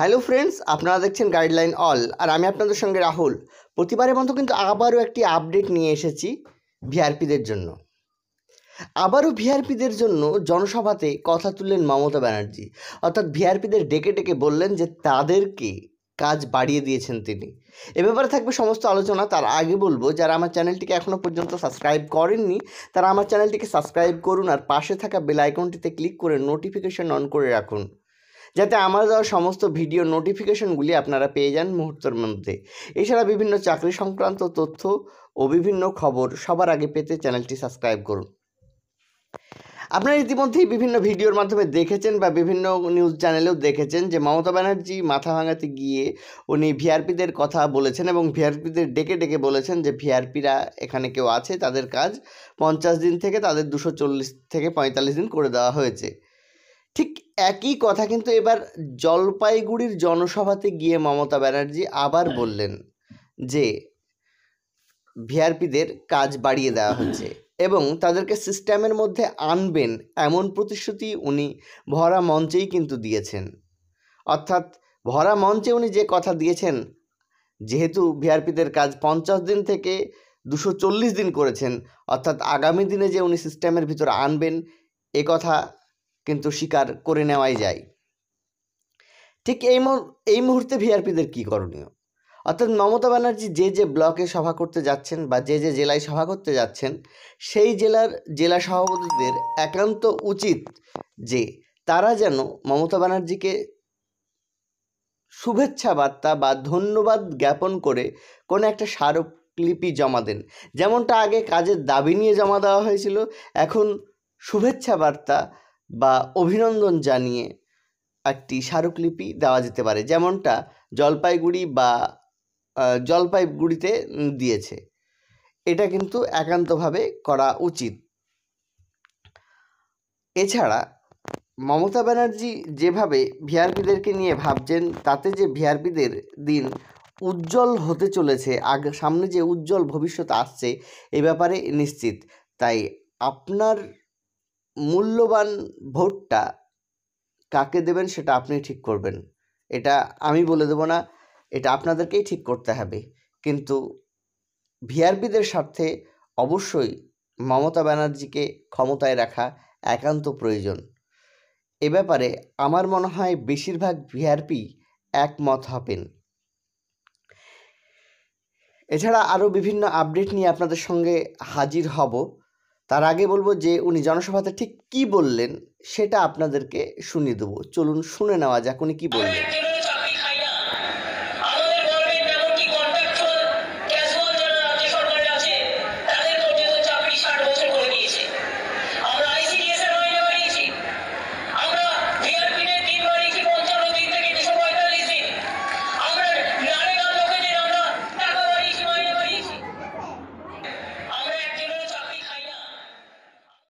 Hello friends আপনারা দেখছেন guideline all আর আমি আপনাদের সঙ্গে রাহুল। প্রতিবারের মতো কিন্তু আবারও একটি আপডেট নিয়ে এসেছি ভিআরপিদের জন্য। আবারও ভিআরপিদের জন্য জনসভাতে কথা তুললেন মমতা ব্যানার্জি। অর্থাৎ ভিআরপিদের ডেকে ডেকে বললেন যে তাদেরকে কাজ বাড়িয়ে দিয়েছেন তিনি। এ ব্যাপারে থাকবে সমস্ত আলোচনা। তার আগে বলব, যারা আমার চ্যানেলটিকে এখনও পর্যন্ত সাবস্ক্রাইব করেননি, তারা আমার চ্যানেলটিকে সাবস্ক্রাইব করুন আর পাশে থাকা বেল আইকনটিতে ক্লিক করে নোটিফিকেশন অন করে রাখুন। যাতে আমার দেওয়া সমস্ত ভিডিও নোটিফিকেশনগুলি আপনারা পেয়ে যান মুহূর্তের মধ্যে। এছাড়া বিভিন্ন চাকরি সংক্রান্ত তথ্য ও বিভিন্ন খবর সবার আগে পেতে চ্যানেলটি সাবস্ক্রাইব করুন। আপনারা ইতিমধ্যেই বিভিন্ন ভিডিওর মাধ্যমে দেখেছেন বা বিভিন্ন নিউজ চ্যানেলেও দেখেছেন যে মমতা ব্যানার্জি মাথা ভাঙাতে গিয়ে উনি ভিআরপিদের কথা বলেছেন এবং ভিআরপিদের ডেকে ডেকে বলেছেন যে ভিআরপিরা এখানে কেউ আছে, তাদের কাজ পঞ্চাশ দিন থেকে তাদের দুশো চল্লিশ থেকে পঁয়তাল্লিশ দিন করে দেওয়া হয়েছে। ঠিক একই কথা কিন্তু এবার জলপাইগুড়ির জনসভাতে গিয়ে মমতা ব্যানার্জি আবার বললেন যে ভিআরপিদের কাজ বাড়িয়ে দেওয়া হচ্ছে এবং তাদেরকে সিস্টেমের মধ্যে আনবেন এমন প্রতিশ্রুতি উনি ভরা মঞ্চেই কিন্তু দিয়েছেন। অর্থাৎ ভরা মঞ্চে উনি যে কথা দিয়েছেন যেহেতু ভিআরপিদের কাজ পঞ্চাশ দিন থেকে দুশো চল্লিশ দিন করেছেন অর্থাৎ আগামী দিনে যে উনি সিস্টেমের ভিতরে আনবেন এ কথা কিন্তু স্বীকার করে নেওয়াই যায়। ঠিক এই এই মুহূর্তে ভিআরপিদের কী করণীয়? অর্থাৎ মমতা ব্যানার্জি যে যে ব্লকে সভা করতে যাচ্ছেন বা যে যে জেলায় সভা করতে যাচ্ছেন, সেই জেলার জেলা সভাপতিদের একান্ত উচিত যে তারা যেন মমতা ব্যানার্জিকে শুভেচ্ছা বার্তা বা ধন্যবাদ জ্ঞাপন করে কোনো একটা স্মারকলিপি জমা দেন। যেমনটা আগে কাজের দাবি নিয়ে জমা দেওয়া হয়েছিল, এখন শুভেচ্ছা বার্তা বা অভিনন্দন জানিয়ে একটি স্মারকলিপি দেওয়া যেতে পারে, যেমনটা জলপাইগুড়ি বা জলপাইগুড়িতে দিয়েছে। এটা কিন্তু একান্তভাবে করা উচিত। এছাড়া মমতা ব্যানার্জি যেভাবে ভিআরপিদেরকে নিয়ে ভাবছেন, তাতে যে ভিআরপিদের দিন উজ্জ্বল হতে চলেছে, আগ, সামনে যে উজ্জ্বল ভবিষ্যৎ আসছে, এ ব্যাপারে নিশ্চিত। তাই আপনার মূল্যবান ভোটটা কাকে দেবেন সেটা আপনি ঠিক করবেন। এটা আমি বলে দেবো না, এটা আপনাদেরকেই ঠিক করতে হবে। কিন্তু ভিআরপিদের স্বার্থে অবশ্যই মমতা ব্যানার্জিকে ক্ষমতায় রাখা একান্ত প্রয়োজন। এ ব্যাপারে আমার মনে হয় বেশিরভাগ ভিআরপি একমত হবেন। এছাড়া আরও বিভিন্ন আপডেট নিয়ে আপনাদের সঙ্গে হাজির হব। তার আগে বলব যে উনি জনসভাতে ঠিক কি বললেন, সেটা আপনাদেরকে শুনিয়ে দেবো। চলুন শুনে নেওয়া যাক উনি কী বললেন।